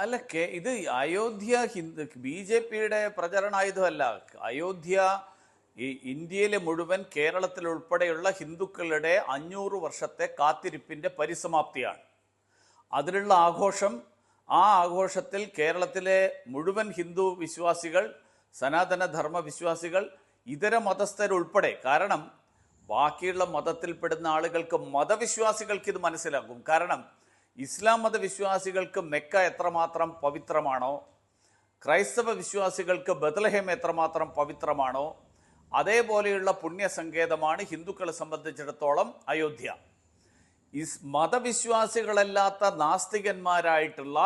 അല്ല കെ ഇത് Ayodhya Hindu B J പിയുടെ പ്രചരണായുധമല്ല അയോധ്യ ഈ ഇന്ത്യയിലെ മുഴുവൻ കേരളത്തിൽ ഉൾപ്പെടെയുള്ള ഹിന്ദുക്കളുടെ അഞ്ഞൂറ് വർഷത്തെ കാത്തിരിപ്പിന്റെ പരിസമാപ്തിയാണ്. അതിലുള്ള ആഘോഷം ആ ആഘോഷത്തിൽ കേരളത്തിലെ മുഴുവൻ ഹിന്ദു വിശ്വാസികൾ സനാതന ധർമ്മ വിശ്വാസികൾ ഇതര മതസ്ഥരുൾപ്പെടെ കാരണം ബാക്കിയുള്ള മതത്തിൽപ്പെടുന്ന ആളുകൾക്ക് മതവിശ്വാസികൾക്ക് ഇത് മനസ്സിലാകും. കാരണം ഇസ്ലാം മതവിശ്വാസികൾക്ക് മെക്ക എത്രമാത്രം പവിത്രമാണോ ക്രൈസ്തവ വിശ്വാസികൾക്ക് ബദലഹേം എത്രമാത്രം പവിത്രമാണോ അതേപോലെയുള്ള പുണ്യസങ്കേതമാണ് ഹിന്ദുക്കളെ സംബന്ധിച്ചിടത്തോളം അയോധ്യ. ഇസ് മതവിശ്വാസികളല്ലാത്ത നാസ്തികന്മാരായിട്ടുള്ള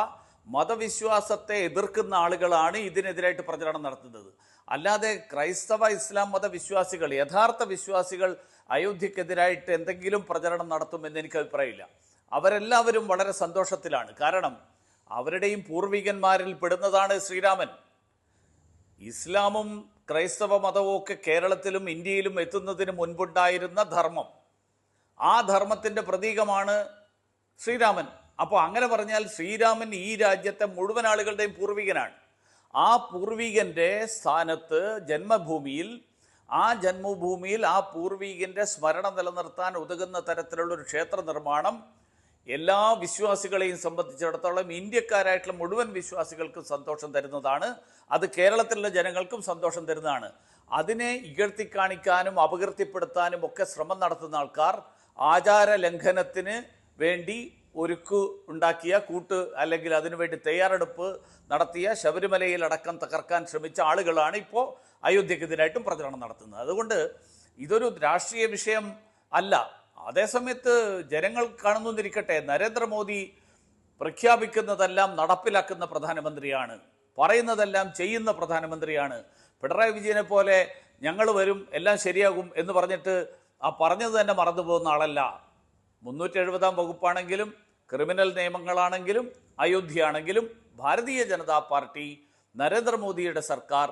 മതവിശ്വാസത്തെ എതിർക്കുന്ന ആളുകളാണ് ഇതിനെതിരായിട്ട് പ്രചരണം നടത്തുന്നത്. അല്ലാതെ ക്രൈസ്തവ ഇസ്ലാം മതവിശ്വാസികൾ യഥാർത്ഥ വിശ്വാസികൾ അയോധ്യക്കെതിരായിട്ട് എന്തെങ്കിലും പ്രചരണം നടത്തുമെന്ന് എനിക്ക് അഭിപ്രായമില്ല. അവരെല്ലാവരും വളരെ സന്തോഷത്തിലാണ്. കാരണം അവരുടെയും പൂർവികന്മാരിൽ പെടുന്നതാണ് ശ്രീരാമൻ. ഇസ്ലാമും ക്രൈസ്തവ മതവും ഒക്കെ കേരളത്തിലും ഇന്ത്യയിലും എത്തുന്നതിന് മുൻപുണ്ടായിരുന്ന ധർമ്മം. ആ ധർമ്മത്തിന്റെ പ്രതീകമാണ് ശ്രീരാമൻ. അപ്പോൾ അങ്ങനെ പറഞ്ഞാൽ ശ്രീരാമൻ ഈ രാജ്യത്തെ മുഴുവൻ ആളുകളുടെയും പൂർവികനാണ്. ആ പൂർവികന്റെ സ്ഥാനത്ത് ജന്മഭൂമിയിൽ ആ ജന്മഭൂമിയിൽ ആ പൂർവികന്റെ സ്മരണ നിലനിർത്താൻ ഉതകുന്ന തരത്തിലുള്ള ഒരു ക്ഷേത്ര നിർമ്മാണം എല്ലാ വിശ്വാസികളെയും സംബന്ധിച്ചിടത്തോളം ഇന്ത്യക്കാരായിട്ടുള്ള മുഴുവൻ വിശ്വാസികൾക്കും സന്തോഷം തരുന്നതാണ്. അത് കേരളത്തിലുള്ള ജനങ്ങൾക്കും സന്തോഷം തരുന്നതാണ്. അതിനെ ഇകഴ്ത്തി കാണിക്കാനും അപകീർത്തിപ്പെടുത്താനും ഒക്കെ ശ്രമം നടത്തുന്ന ആൾക്കാർ ആചാര ലംഘനത്തിന് വേണ്ടി ഒരുക്കു ഉണ്ടാക്കിയ കൂട്ട് അല്ലെങ്കിൽ അതിനുവേണ്ടി തയ്യാറെടുപ്പ് നടത്തിയ ശബരിമലയിൽ അടക്കം തകർക്കാൻ ശ്രമിച്ച ആളുകളാണ് ഇപ്പോൾ അയോധ്യക്കെതിരായിട്ടും പ്രചരണം നടത്തുന്നത്. അതുകൊണ്ട് ഇതൊരു രാഷ്ട്രീയ വിഷയം അല്ല. അതേസമയത്ത് ജനങ്ങൾ കാണുന്നിരിക്കട്ടെ നരേന്ദ്രമോദി പ്രഖ്യാപിക്കുന്നതെല്ലാം നടപ്പിലാക്കുന്ന പ്രധാനമന്ത്രിയാണ് പറയുന്നതെല്ലാം ചെയ്യുന്ന പ്രധാനമന്ത്രിയാണ്. പിണറായി വിജയനെ പോലെ ഞങ്ങൾ വരും എല്ലാം ശരിയാകും എന്ന് പറഞ്ഞിട്ട് ആ പറഞ്ഞത് തന്നെ മറന്നു പോകുന്ന ആളല്ല. മുന്നൂറ്റി എഴുപതാം വകുപ്പാണെങ്കിലും ക്രിമിനൽ നിയമങ്ങളാണെങ്കിലും അയോധ്യയാണെങ്കിലും ഭാരതീയ ജനതാ പാർട്ടി നരേന്ദ്രമോദിയുടെ സർക്കാർ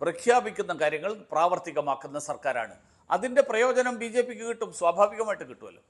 പ്രഖ്യാപിക്കുന്ന കാര്യങ്ങൾ പ്രാവർത്തികമാക്കുന്ന സർക്കാരാണ്. അതിന്റെ പ്രയോജനം ബി ജെ പിക്ക് കിട്ടും സ്വാഭാവികമായിട്ട് കിട്ടുമല്ലോ.